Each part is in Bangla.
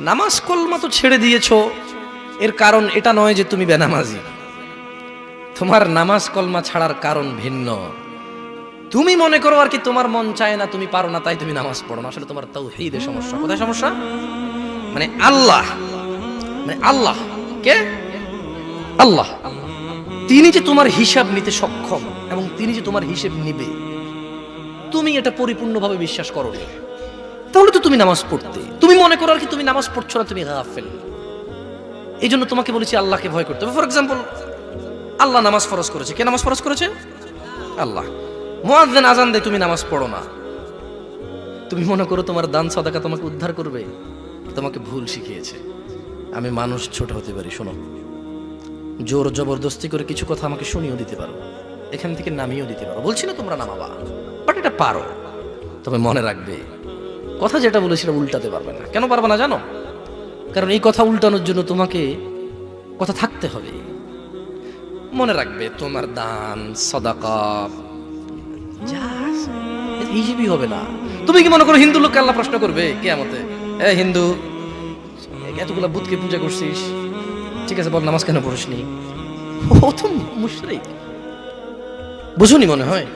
নামাজ কলমা তো ছেড়ে দিয়েছ। এর কারণ এটা নয় যে তুমি বেনামাজি। তোমার নামাজ কলমা ছাড়ার কারণ ভিন্ন। তুমি মনে করো আর কি তোমার মন চায় না, তুমি পারো না, তাই তুমি নামাজ পড়ো না। আসলে তোমার তাও হেইদের সমস্যা। কোথায় সমস্যা? মানে আল্লাহ। মানে আল্লাহ। কে? আল্লাহ। তিনি যে তোমার হিসাব নিতে সক্ষম এবং তিনি যে তোমার হিসেব নিবে, তুমি এটা পরিপূর্ণভাবে বিশ্বাস করো তুমি নামাজ পড়তে। তুমি মনে করো আর কি তুমি নামাজ পড়ছো না, তুমি গাফেল। এই জন্য তোমাকে বলেছি আল্লাহকে ভয় করতে হবে। ফর এক্সাম্পল আল্লাহ নামাজ ফরজ করেছে। কে নামাজ ফরজ করেছে? আল্লাহ। মুয়াজ্জিন আজান দেয় তুমি নামাজ পড়ো না। তুমি মনে করো তোমার দান সদাকা তোমাকে উদ্ধার করবে? তোমাকে ভুল শিখিয়েছে। আমি মানুষ ছোট হতে পারি, শোনো। জোর জবরদস্তি করে কিছু কথা আমাকে শুনিয়েও দিতে পারো। এখান থেকে নামিয়েও দিতে পারো। বলছি না তোমরা নামাবা বাট এটা পারো। তবে মনে রাখবে কথা যেটা বলে সেটা উল্টাতে পারবে না। কেন পারবে না জানো? কারণ এই কথা উল্টানোর জন্য তোমাকে কথা থাকতে হবে। মনে রাখবে তোমার দান, সদাকা। হিসেবই হবে না। তুমি কি মনে করো হিন্দু লোককে আল্লাহ প্রশ্ন করবে কে আমতে এ হিন্দু, এতগুলা বুধকে পূজা করছিস। ঠিক আছে, বল নামাজ কেন পড়িসনি? ও মুশরিক। বুঝুনি মনে হয়?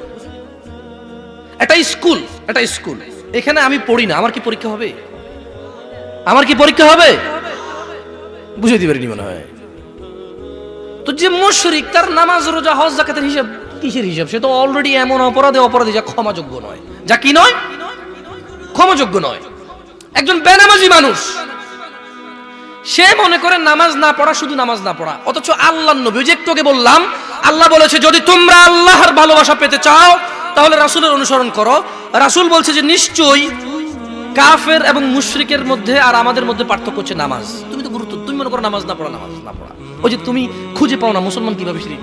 একটা স্কুল একটা স্কুল। এখানে আমি পড়ি না, আমার কি পরীক্ষা হবে? আমার কি পরীক্ষা হবে? বুঝে পারিনি মনে হয়। তো যে মুশরিক, তার নামাজ, রোজা, হজ জাকাতের হিসাব কিসের হিসাব? সে তো অলরেডি এমন অপরাধে, অপরাধী, যা ক্ষমাযোগ্য নয়। যা কি নয়? ক্ষমাযোগ্য নয়। একজন বেনামাজি মানুষ, সে মনে করে নামাজ না পড়া, শুধু নামাজ না পড়া, অথচ আল্লাহ নবী যে একটুকে বললাম, আল্লাহ বলেছে, যদি তোমরা আল্লাহর ভালোবাসা পেতে চাও, তাহলে রাসূলের অনুসরণ করো। রাসূল বলছে যে নিশ্চয়ই কাফের এবং মুশরিকের মধ্যে আর আমাদের মধ্যে পার্থক্য হচ্ছে নামাজ। তুমি তো গুরুত্ব, তুমি মনে করো নামাজ না পড়া, নামাজ না পড়া। ওই যে তুমি খুঁজে পাও না মুসলমান কীভাবে শিরিক